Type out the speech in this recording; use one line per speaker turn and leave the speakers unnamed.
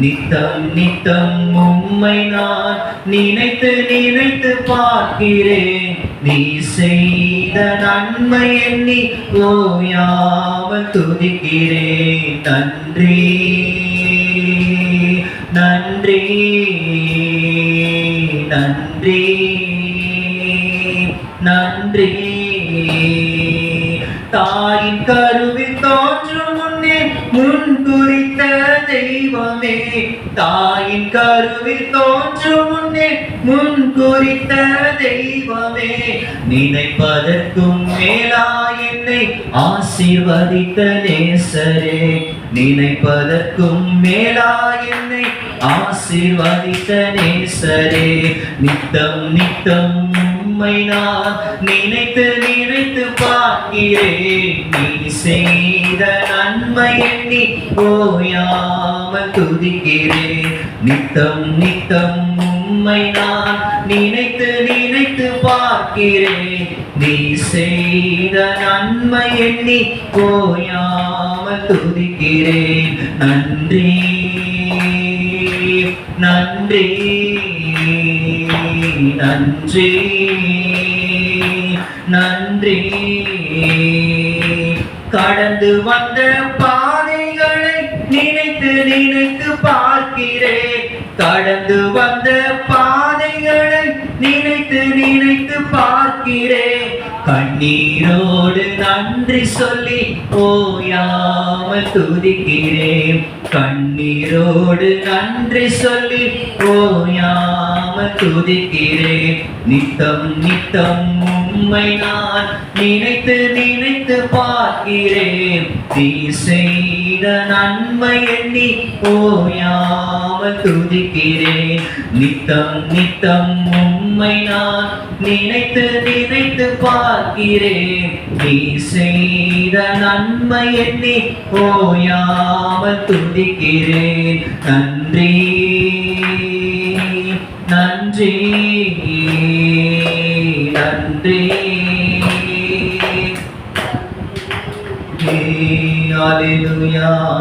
நித்தம் நித்தம் உம்மை நான் நினைத்து நினைத்து பார்க்கிறேன். நீ செய்த நன்மை எண்ணி ஓயாமல் துதிக்கிறேன். நன்றி நன்றி நன்றி நன்றி. தாயின் கருவித்தோ முன்னே குறித்த தெய்வமே தாயின் கருவில் தோன்றும் முன்னே முன் குறித்த தெய்வமே நினைப்பதற்கும் மேலா என்னை ஆசீர்வதித்த நேசரே. நினைப்பதற்கும் மேலா என்னை ஆசீர்வதித்த நேசரே. நித்தம் நித்தம் உம்மை நான் நினைத்து நினைத்து பார்க்கிறேன். நீ செய்த நன்மை எண்ணி ஓயாமல் துதிக்கிறேன். நித்தம் நித்தம் உம்மை நான் நினைத்து நினைத்து பார்க்கிறேன். நீ செய்த நன்மை எண்ணி ஓயாமல் துதிக்கிறேன். நன்றி நன்றி நன்றி நன்றி. கடந்து வந்த பாதைகளை நினைத்து நினைத்து பார்க்கிறேன் கடந்து வந்த பாதைகளை நினைத்து நினைத்து பார்க்கிறேன் கண்ணீரோடு நன்றி சொல்லி ஓயாமல் துதிக்கிறேன் கண்ணீரோடு நன்றி சொல்லி ஓயாமல் துதிக்கிறேன் நித்தம் நித்தம் உண்மை நான் நினைத்து நினை பார்க்கிறேன். நீ செய்த நன்மை எண்ணி ஓயாமல் துதிக்கிறேன். நித்தம் நித்தம் உம்மை நான் நினைத்து நினைத்து பார்க்கிறேன். நீ செய்த நன்மை எண்ணி ஓயாமல் துதிக்கிறேன். நன்றி நன்றி நன்றி. Hallelujah